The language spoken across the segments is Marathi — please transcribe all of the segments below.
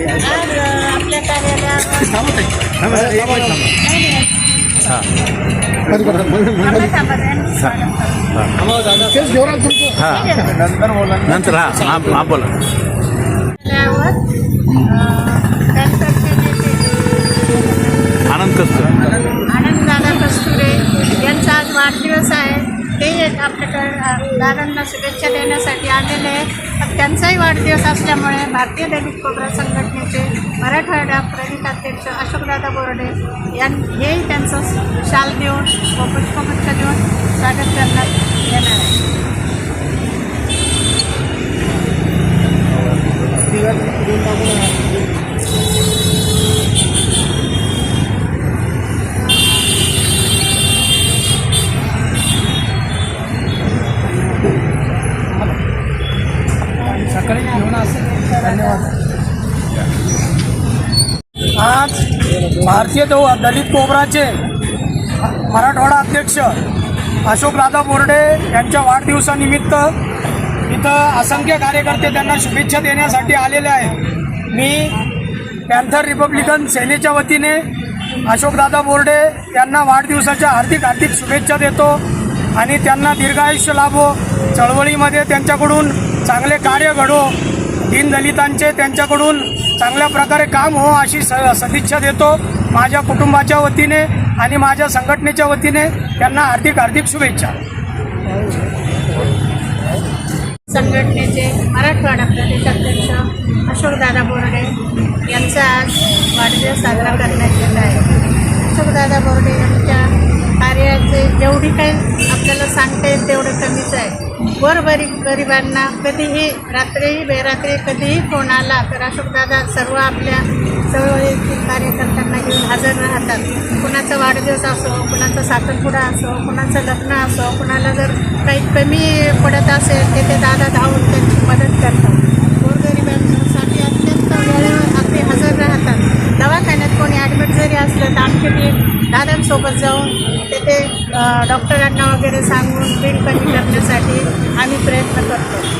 आज आपल्या कार्यालयावर थांबा, थांबा, त्यांनी स्वागत करू. हां नंतर बोला नंतर हां हां हां बोला. कार्यालयावर, अं, कॅन्सरचे नेते आनंद कसं आनंददादा कस्तुरे यांचा आज वाढदिवस आहे ते एक आपल्याकडे दादांना शुभेच्छा देण्यासाठी आलेले आहे. त्यांचाही वाढदिवस असल्यामुळे भारतीय दलित कोबरा संघटनेचे मराठवाडा प्रदेशाध्यक्ष अशोकदादा बोर्डे यां हेही त्यांचं शाल देऊन व पुष्पगुच्छ देऊन स्वागत करण्यात येणार आहे आज. भारतीय दौ दलित कोबराचे मराठवाडा अध्यक्ष अशोकदादा बोर्डे यांच्या वाढदिवसानिमित्त इथं असंख्य कार्यकर्ते त्यांना शुभेच्छा देण्यासाठी आलेले आहेत. मी पॅन्थर रिपब्लिकन सेनेच्या वतीने अशोकदादा बोर्डे यांना वाढदिवसाच्या हार्दिक हार्दिक शुभेच्छा देतो आणि त्यांना दीर्घायुष्य लाभो. चळवळीमध्ये त्यांच्याकडून चांगले कार्य घडो. दीनदलितांचे त्यांच्याकडून चांगल्या प्रकारे काम हो अशी स सदिच्छा देतो. माझ्या कुटुंबाच्या वतीने आणि माझ्या संघटनेच्या वतीने त्यांना हार्दिक हार्दिक शुभेच्छा. संघटनेचे मराठवाडा प्रदेश अध्यक्ष अशोकदादा बोर्डे यांचा आज वाढदिवस साजरा करण्यात येत आहे. अशोकदादा बोर्डे यांच्या जेवढी काय आपल्याला सांगता येईल तेवढं कमीच आहे. गोरबरी गरिबांना कधीही रात्रीही बेरात्री कधीही फोन आला तर अशोकदादा सर्व आपल्या चळवळीतील कार्यकर्त्यांना घेऊन हजर राहतात. कुणाचा वाढदिवस असो कुणाचा साखरपुडा असो कुणाचं लग्न असो कुणाला जर काही कमी पडत असेल ते ते दादा धावून त्यांची मदत करतात गोरगरिबांसाठी अत्यंत वेळेवर अगदी हजर राहतात दवाखान्यात कोणी ॲडमिट जरी असलं तर आणखी ती दादांसोबत जाऊन तेथे डॉक्टरांना वगैरे सांगून बिल कमी करण्यासाठी आम्ही प्रयत्न करतो.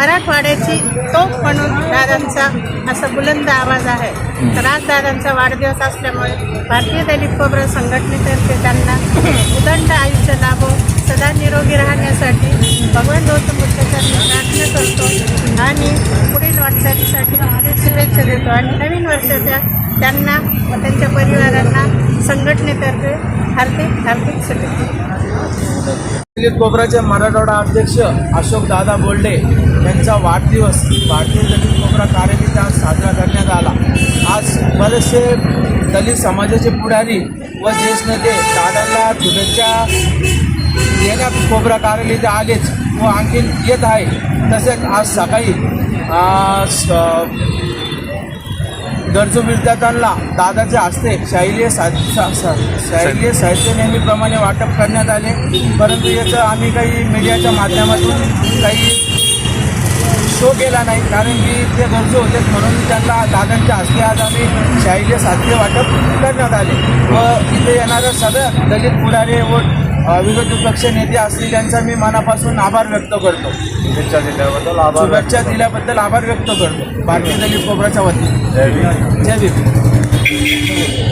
मराठवाड्याची तोफ म्हणून दादांचा असा बुलंद आवाज आहे. तर आज दादांचा वाढदिवस असल्यामुळे भारतीय दलित कोबरा संघटनेतर्फे त्यांना उदंड आयुष्य लाभो सदा निरोगी राहण्यासाठी भगवान गौतम बुद्धांनी प्रार्थना करतो आणि पुढील वाटचालीसाठी शुभेच्छा देतो. आणि नवीन वर्षाच्या त्यांना व त्यांच्या परिवारांना संघटनेतर्फे हार्दिक हार्दिक शुभेच्छा. दलित कोबराचे मराठवाडा अध्यक्ष अशोक दादा बोल्डे यांचा वाढदिवस. भारतीय दलित कोपरा कार्यक्रम आज साजरा करण्यात आला. आज बरेचसे दलित समाजाचे पुढारी व ज्येष्ठ नेते दादांना शुभेच्छा येण्या कोबरा कार्यालय आलेच व आणखी येत आहे. तसेच आज सकाळी स- गरजू विद्यार्थ्यांना दादाच्या हस्ते शालेय सा सा- साहित्य नेहमीप्रमाणे वाटप करण्यात आले. परंतु याचं आम्ही काही मीडियाच्या माध्यमातून काही शो केला नाही कारण की ते गरजू होते म्हणून त्यांना दादांच्या हस्ते आज आम्ही शाहिलीय साहित्य वाटप करण्यात आले. व इथे येणाऱ्या सगळ्या दलित पुढारी व विरोधी पक्ष नेते असतील त्यांचा मी मनापासून आभार व्यक्त करतो. शुभेच्छा दिल्याबद्दल शुभेच्छा दिल्याबद्दल आभार व्यक्त करतो. भारतीय दलित कोबराच्या वतीने. जय भीम.